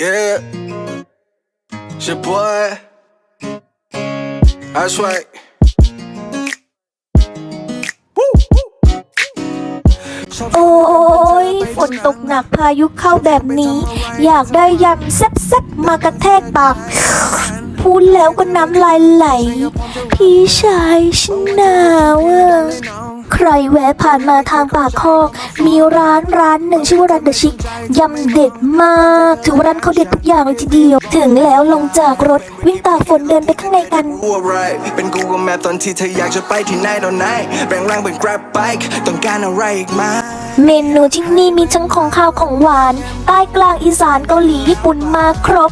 Yeah, it's your boy. That's right. Woo, woo. โอ้ยฝนตกหนักพายุเข้าแบบนี้ อยากได้ยำแซ่บๆมากระแทกปาก พูดแล้วก็น้ำลายไหล พี่ชายฉันหนาวอะ ใครแวะผ่านมาทางปากคอกมีร้านร้านหนึ่งชื่อว่าร้านเดอะชิคยำเด็ดมากถือว่าร้านเขาเด็ดทุกอย่างเลยทีเดียว ถึงแล้วลงจากรถวิ่งตากฝนเดินไปข้างในกันกู alright เป็น Google Map ตอนที่เธออยากจะไปที่ไหนตอนไหนแบ่งร่างเป็น Grab Bike ต้องการอะไรอีกไหมเมนูที่นี่มีทั้งของข้าวของหวาน ใต้กลางอีสานเกาหลีญี่ปุ่นมาครบ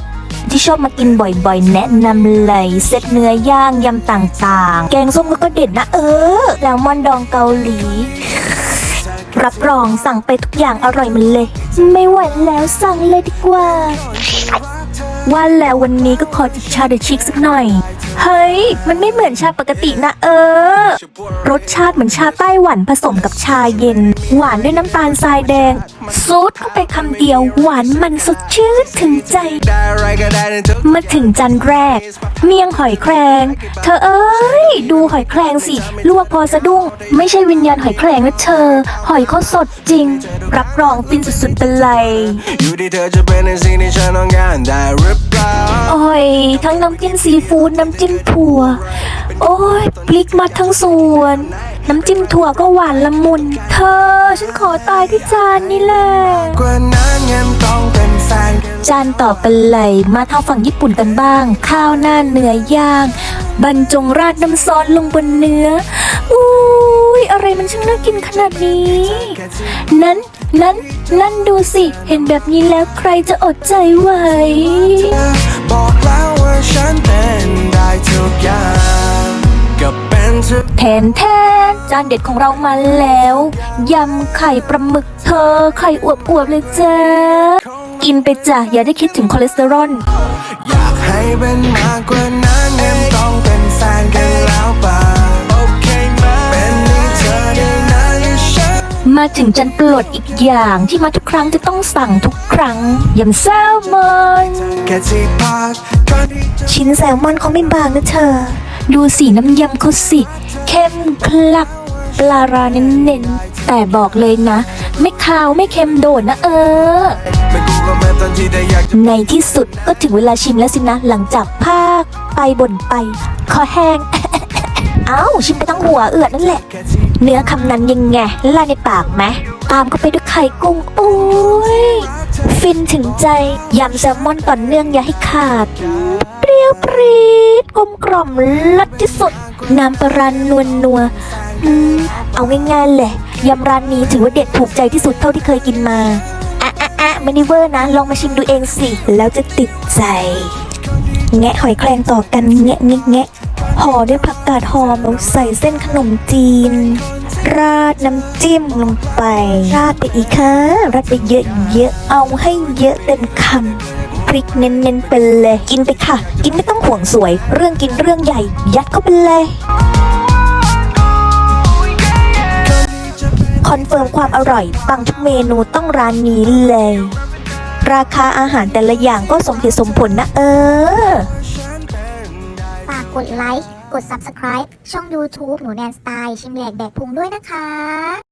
ที่ชอบมากินบ่อยๆ แนะนำเลยเซตเนื้อย่างยำต่างๆ แกงส้มก็เด็ดนะเออ แล้วมอนดองเกาหลี รับรองสั่งไปทุกอย่างอร่อยมันเลย ไม่ไหวแล้วสั่งเลยดีกว่า ว่าแล้ววันนี้ก็ขอจิบชาเดชิกสักหน่อย เฮ้ย มันไม่เหมือนชาปกตินะเออ รสชาติเหมือนชาไต้หวันผสมกับชาเย็น หวานด้วยน้ำตาลทรายแดงซูดเข้าไปคำเดียวหวานมันสดชื่นถึงใจได้อะไรก็ได้ในทุกมาถึงจานแรก เมี่ยงหอยแครงเธอเอ้ย ดูหอยแครงสิ ลวกพอสะดุ้ง ไม่ใช่วิญญาณหอยแครงนะเธอ หอยเขาสดจริง รับรองฟินสุดๆไปเลยอยู่ที่เธอจะเป็นในสิ่งที่ฉันต้องการได้หรือเปล่าโอ้ยทั้งน้ำจิ้มซีฟู้ดน้ำจิ้มถั่ว โอ้ยพลิกมาทั้งส่วนน้ำจิ้มถั่วก็หวานละมุน เธอ ฉันขอตายที่จานนี่แหละกว่านต้อเป็นแฟนกันจานต่อไปเลยมาทางฝั่งญี่ปุ่นกันบ้าง ข้าวหน้าเนื้อย่างบรรจงราดน้ำซอสลงบนเนื้ออุ้ยอะไรมันช่างน่ากินขนาดนี้ นั้นนั้นนั่นดูสิ เห็นแบบนี้แล้วใครจะอดใจไหวบอกแล้วว่าฉันเป็นได้ แทนแทนจานเด็ดของเรามาแล้ว ยำไข่ปลาหมึกเธอ ไข่อวบๆเลยจ้ากินไปจ้ะอย่าได้คิดถึงคอเลสเตอรอลอยากให้เป็นมากกว่านั้นยังต้องเป็นแฟนกันแล้วป่ะโอเคไหมเป็นนี่เธอได้นานกับฉันมาถึงจานโปรดอีกอย่างที่มาทุกครั้งจะต้องสั่งทุกครั้งยำแซลมอนแค่ที่พักก่อนที่ชิ้นแซลมอนเขาไม่บางนะเธอ ดูสีน้ำยำเขาสิ เข้มคลักปลาราเน้นๆ แต่บอกเลยนะ ไม่คาวไม่เค็มโดดนะเออ ในที่สุดก็ถึงเวลาชิมแล้วสินะ หลังจากภาคไปบ่นไป คอแห้ง เอ้า ชิมไปทั้งหัวเอือดนั่นแหละ เนื้อคำนั้นยังไงละลายในปากไหมตามเข้าไปด้วยไข่กุ้งโอ้ยฟินถึงใจยำแซลมอนต่อนเนื่องอย่าให้ขาด เปรี้ยวปรี๊ดก ลมกล่อมลัดที่สุด น้ำปลาร้านนัวนัวอืมเอาง่ายๆเลยยำร้านนี้ถือว่าเด็ดถูกใจที่สุดเท่าที่เคยกินมาอะอะอะไม่ได้เวอร์นะ ลองมาชิมดูเองสิ แล้วจะติดใจ แงะหอยแครงต่อกันแงะแงะแงะห่อด้วยผักกาดหอมแล้วใส่เส้นขนมจีน ราดน้ำจิ้มลงไป ราดไปอีกค่ะราดไปเยอะๆเอาให้เยอะเต็มคำ ริกเน้นๆไปเลย กินไปค่ะ กินไม่ต้องห่วงสวย เรื่องกินเรื่องใหญ่ ยัดเข้าไปเลยคอนเฟิร์มความอร่อยปังทุกเมนูต้องร้านนี้เลย ราคาอาหารแต่ละอย่างก็สมเหตุสมผลนะเออฝากกดไลค์ กด Subscribe ช่อง YouTube หนูแนนสไตล์ชิมแหลกแดกพุงด้วยนะคะ